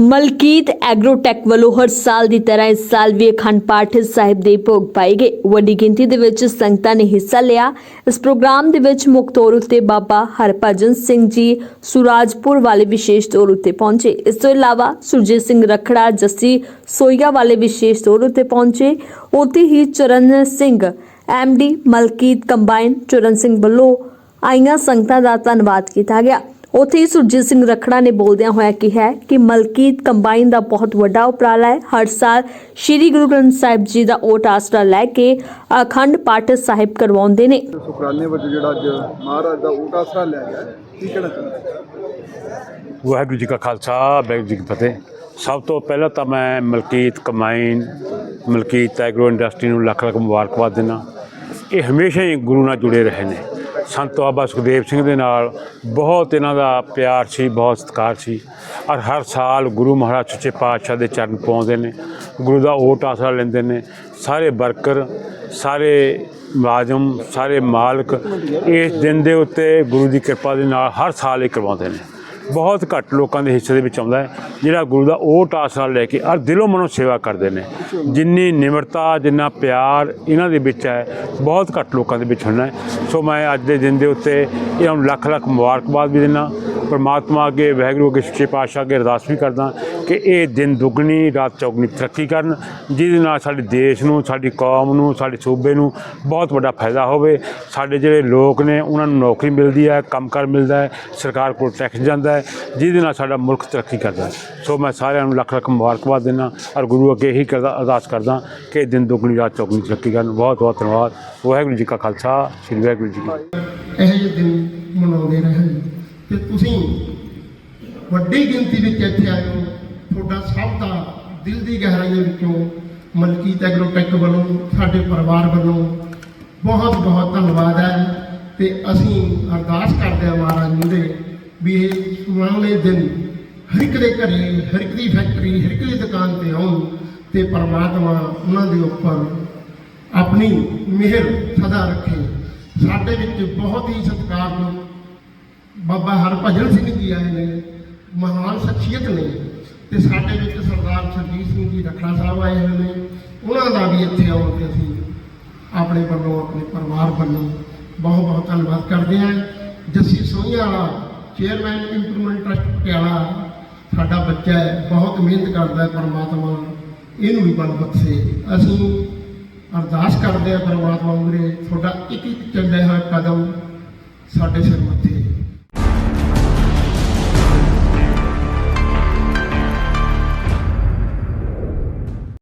ਮਲਕੀਤ ਐਗਰੋਟੈਕ ਵੱਲੋਂ ਹਰ ਸਾਲ ਦੀ ਤਰ੍ਹਾਂ ਇਸ ਸਾਲ ਵੀ ਅਖੰਡ ਪਾਠ ਸਾਹਿਬ ਦੇ ਭੋਗ ਪਾਏ ਗਏ। ਵੱਡੀ ਗਿਣਤੀ ਦੇ ਵਿੱਚ ਸੰਗਤਾਂ ਨੇ ਹਿੱਸਾ ਲਿਆ। ਇਸ ਪ੍ਰੋਗਰਾਮ ਦੇ ਵਿੱਚ ਮੁੱਖ ਤੌਰ ਉੱਤੇ ਬਾਬਾ ਹਰਭਜਨ ਸਿੰਘ ਜੀ ਸੁਰਾਜਪੁਰ ਵਾਲੇ ਵਿਸ਼ੇਸ਼ ਤੌਰ ਉੱਤੇ ਪਹੁੰਚੇ। ਇਸ ਤੋਂ ਇਲਾਵਾ ਸੁਰਜੀਤ ਸਿੰਘ ਰਖੜਾ, ਜੱਸੀ ਸੋਈਆ ਵਾਲੇ ਵਿਸ਼ੇਸ਼ ਤੌਰ ਉੱਤੇ ਪਹੁੰਚੇ। ਉੱਥੇ ਹੀ ਚਰਨ ਸਿੰਘ ਐਮਡੀ ਮਲਕੀਤ ਕੰਬਾਈਨ ਚਰਨ ਸਿੰਘ ਵੱਲੋਂ ਆਈਆਂ ਸੰਗਤਾਂ ਦਾ ਧੰਨਵਾਦ ਕੀਤਾ ਗਿਆ। ਉੱਥੇ ਹੀ ਸੁਰਜੀਤ ਸਿੰਘ ਰਖੜਾ ਨੇ ਬੋਲਦਿਆਂ ਹੋਇਆ ਕਿਹਾ ਕਿ ਮਲਕੀਤ ਕੰਬਾਈਨ ਦਾ ਬਹੁਤ ਵੱਡਾ ਉਪਰਾਲਾ ਹੈ। ਹਰ ਸਾਲ ਸ੍ਰੀ ਗੁਰੂ ਗ੍ਰੰਥ ਸਾਹਿਬ ਜੀ ਦਾ ਓਟ ਆਸਰਾ ਲੈ ਕੇ ਅਖੰਡ ਪਾਠ ਸਾਹਿਬ ਕਰਵਾਉਂਦੇ ਨੇ। ਸ਼ੁਕਰਾਨੇ ਵਜੋਂ ਜਿਹੜਾ ਅੱਜ ਮਹਾਰਾਜ ਦਾ ਊਟ ਆਸਰਾ ਲਿਆ ਗਿਆ ਹੈ। ਕੀ ਕਹਿਣਾ ਚਾਹੁੰਦੇ ਵਾਹਿਗੁਰੂ ਜੀ ਕਾ ਖਾਲਸਾ ਵਾਹਿਗੁਰੂ ਜੀ ਕੀ ਫਤਿਹ। ਸਭ ਤੋਂ ਪਹਿਲਾਂ ਤਾਂ ਮੈਂ Malkit combine Malkit agro industry ਨੂੰ ਲੱਖ ਲੱਖ ਮੁਬਾਰਕਬਾਦ ਦਿੰਦਾ। ਇਹ ਹਮੇਸ਼ਾ ਹੀ ਗੁਰੂ ਨਾਲ ਜੁੜੇ ਰਹੇ ਨੇ। ਸੰਤ ਬਾਬਾ ਸੁਖਦੇਵ ਸਿੰਘ ਦੇ ਨਾਲ ਬਹੁਤ ਇਹਨਾਂ ਦਾ ਪਿਆਰ ਸੀ, ਬਹੁਤ ਸਤਿਕਾਰ ਸੀ। ਔਰ ਹਰ ਸਾਲ ਗੁਰੂ ਮਹਾਰਾਜ ਸੱਚੇ ਪਾਤਸ਼ਾਹ ਦੇ ਚਰਨ ਪਾਉਂਦੇ ਨੇ, ਗੁਰੂ ਦਾ ਓਟ ਆਸਰਾ ਲੈਂਦੇ ਨੇ। ਸਾਰੇ ਵਰਕਰ, ਸਾਰੇ ਮੁਲਾਜ਼ਮ, ਸਾਰੇ ਮਾਲਕ ਇਸ ਦਿਨ ਦੇ ਉੱਤੇ ਗੁਰੂ ਦੀ ਕਿਰਪਾ ਦੇ ਨਾਲ ਹਰ ਸਾਲ ਇਹ ਕਰਵਾਉਂਦੇ ਨੇ। ਬਹੁਤ ਘੱਟ ਲੋਕਾਂ ਦੇ ਹਿੱਸੇ ਦੇ ਵਿੱਚ ਆਉਂਦਾ ਹੈ। ਜਿਹੜਾ ਗੁਰੂ ਦਾ ਉਹ ਟਾਸ ਨਾਲ ਲੈ ਕੇ ਔਰ ਦਿਲੋਂ ਮਨੋਂ ਸੇਵਾ ਕਰਦੇ ਨੇ। ਜਿੰਨੀ ਨਿਮਰਤਾ, ਜਿੰਨਾ ਪਿਆਰ ਇਹਨਾਂ ਦੇ ਵਿੱਚ ਹੈ, ਬਹੁਤ ਘੱਟ ਲੋਕਾਂ ਦੇ ਵਿੱਚ ਹੁੰਦਾ ਸੋ ਮੈਂ ਅੱਜ ਦੇ ਦਿਨ ਦੇ ਉੱਤੇ ਇਹਨਾਂ ਨੂੰ ਲੱਖ ਲੱਖ ਮੁਬਾਰਕਬਾਦ ਵੀ ਦਿੰਦਾ। ਪਰਮਾਤਮਾ ਅੱਗੇ, ਵਾਹਿਗੁਰੂ ਅੱਗੇ, ਸੱਚੇ ਪਾਤਸ਼ਾਹ ਅੱਗੇ ਅਰਦਾਸ ਵੀ ਕਰਦਾ ਕਿ ਇਹ ਦਿਨ ਦੁੱਗਣੀ, ਰਾਤ ਚੌਗਣੀ ਤਰੱਕੀ ਕਰਨ, ਜਿਹਦੇ ਨਾਲ ਸਾਡੇ ਦੇਸ਼ ਨੂੰ, ਸਾਡੀ ਕੌਮ ਨੂੰ, ਸਾਡੇ ਸੂਬੇ ਨੂੰ ਬਹੁਤ ਵੱਡਾ ਫਾਇਦਾ ਹੋਵੇ। ਸਾਡੇ ਜਿਹੜੇ ਲੋਕ ਨੇ, ਉਹਨਾਂ ਨੂੰ ਨੌਕਰੀ ਮਿਲਦੀ ਹੈ, ਕੰਮਕਾਰ ਮਿਲਦਾ ਹੈ, ਸਰਕਾਰ ਕੋਲ ਟੈਕਸ ਜਾਂਦਾ ਹੈ, ਜਿਹਦੇ ਨਾਲ ਸਾਡਾ ਮੁਲਕ ਤਰੱਕੀ ਕਰਦਾ ਸੋ ਮੈਂ ਸਾਰਿਆਂ ਨੂੰ ਲੱਖ ਲੱਖ ਮੁਬਾਰਕਬਾਦ ਦਿੰਦਾ ਔਰ ਗੁਰੂ ਅੱਗੇ ਇਹੀ ਕਰਦਾ, ਅਰਦਾਸ ਕਰਦਾ ਕਿ ਇਹ ਦਿਨ ਦੁੱਗਣੀ, ਰਾਤ ਚੌਗਣੀ ਤਰੱਕੀ ਕਰਨ। ਬਹੁਤ ਬਹੁਤ ਧੰਨਵਾਦ। ਵਾਹਿਗੁਰੂ ਜੀ ਕਾ ਖਾਲਸਾ, ਸ੍ਰੀ ਵਾਹਿਗੁਰੂ ਜੀ ਕੀ ਫਤਿਹ। ਇਹੋ ਦਿਨ ਮਨਾਉਂਦੇ ਰਹੇ। ਤੇ ਤੁਸੀਂ ਵੱਡੀ ਗਿਣਤੀ ਵਿੱਚ ਇੱਥੇ ਆਏ ਹੋ। ਤੁਹਾਡਾ ਸਭ ਦਾ ਦਿਲ ਦੀ ਗਹਿਰਾਈਆਂ ਵਿੱਚੋਂ ਮਲਕੀਤ ਐਗਰੋਟੈਕ ਵੱਲੋਂ, ਸਾਡੇ ਪਰਿਵਾਰ ਵੱਲੋਂ ਬਹੁਤ ਬਹੁਤ ਧੰਨਵਾਦ ਹੈ। ਤੇ ਅਸੀਂ ਅਰਦਾਸ ਕਰਦੇ ਹਾਂ ਮਹਾਰਾਜ ਨੂੰ ਦੇ ਵੀ ਇਹ ਸੁਣਾਉਣੇ ਦਿਨ ਹਰ ਇੱਕ ਦੇ ਘਰੇ, ਹਰ ਇੱਕ ਦੀ ਫੈਕਟਰੀ ਹਰ ਇੱਕ ਦੀ ਦੁਕਾਨ ਤੇ ਆਉਣ ਤੇ ਪਰਮਾਤਮਾ ਉਹਨਾਂ ਦੇ ਉੱਪਰ ਆਪਣੀ ਮਿਹਰ ਸਦਾ ਰੱਖੇ। ਸਾਡੇ ਵਿੱਚ ਬਹੁਤ ਹੀ ਸਤਿਕਾਰਯੋਗ ਬਾਬਾ ਹਰਭਜਨ ਸਿੰਘ ਜੀ ਆਏ ਨੇ, ਮਹਾਨ ਸ਼ਖਸੀਅਤ ਨੇ ਤੇ ਸਾਡੇ ਵਿੱਚ ਸਰਦਾਰ ਸਰਜੀਤ ਸਿੰਘ ਜੀ ਰਖੜਾ ਸਾਹਿਬ ਆਏ ਹੋਏ ਨੇ। ਉਹਨਾਂ ਦਾ ਵੀ ਇੱਥੇ ਆਉਣ ਤੇ ਅਸੀਂ ਆਪਣੇ ਵੱਲੋਂ ਆਪਣੇ ਪਰਿਵਾਰ ਵੱਲੋਂ ਬਹੁਤ ਬਹੁਤ ਧੰਨਵਾਦ ਕਰਦੇ ਹਾਂ। ਜੱਸੀ ਸੋਹੀਆਂ ਵਾਲਾ ਚੇਅਰਮੈਨ ਇੰਪਰੂਵਮੈਂਟ ਟਰਸਟ ਪਟਿਆਲਾ, ਸਾਡਾ ਬੱਚਾ ਹੈ, ਬਹੁਤ ਮਿਹਨਤ ਕਰਦਾ ਹੈ ਪਰਮਾਤਮਾ ਇਹਨੂੰ ਵੀ ਬਲ ਬਖਸ਼ੇ। ਅਸੀਂ ਅਰਦਾਸ ਕਰਦੇ ਹਾਂ ਪਰਮਾਤਮਾ ਉਰੇ, ਤੁਹਾਡਾ ਇੱਕ ਇੱਕ ਚੱਲਿਆ ਹੋਇਆ ਕਦਮ ਸਾਡੇ ਸਿਰ ਮੱਥੇ